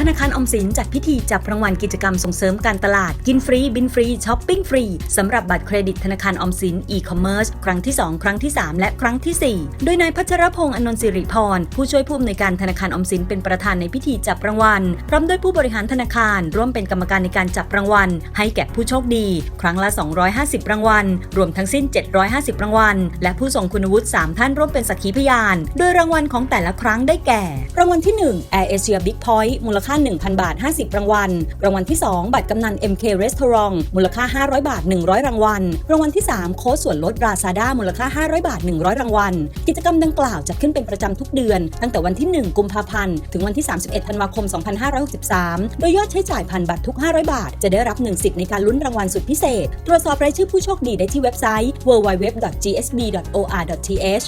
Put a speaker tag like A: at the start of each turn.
A: ธนาคารอมสินจัดพิธีจับรางวัลกิจกรรมส่งเสริมการตลาด กินฟรี บินฟรีช้อปปิ้งฟรีสำหรับบัตรเครดิตธนาคารอมสินอีคอมเมิร์ซครั้งที่ 2 ครั้งที่ 3 และครั้งทีสี่4 โดยนายพัชรพงษ์อนนท์สิริพร ผู้ช่วยผู้อำนวยการธนาคารอมสินเป็นประธานในพิธีจับรางวัล พร้อมด้วยผู้บริหารธนาคารร่วมเป็นกรรมการในการจับรางวัล ให้แก่ผู้โชคดี ครั้งละ 250 รางวัล รวมทั้งสิ้น 750 รางวัล และผู้ทรงคุณวุฒิ3ท่านร่วมเป็นสักขีพยาน โดยรางวัลของแต่ละครั้งได้แก่ รางวัลที่1 Air Asia Big Point มูลค่า 1,000 บาท 50 รางวัล รางวัลที่ 2 บัตรกำนัน MK Restaurant มูลค่า 500 บาท 100 รางวัล รางวัลที่ 3 โค้ดส่วนลดราซาด้ามูลค่า 500 บาท 100 รางวัล กิจกรรมดังกล่าวจัดขึ้นเป็นประจำทุกเดือน ตั้งแต่วันที่ 1 กุมภาพันธ์ ถึงวันที่ 31 ธันวาคม 2563 โดยยอดใช้จ่ายผ่านบัตรทุก 500 บาท จะได้รับ1สิทธิ์ในการลุ้นรางวัลสุดพิเศษ ตรวจสอบรายชื่อผู้โชคดีได้ที่เว็บไซต์ www.gsb.or.th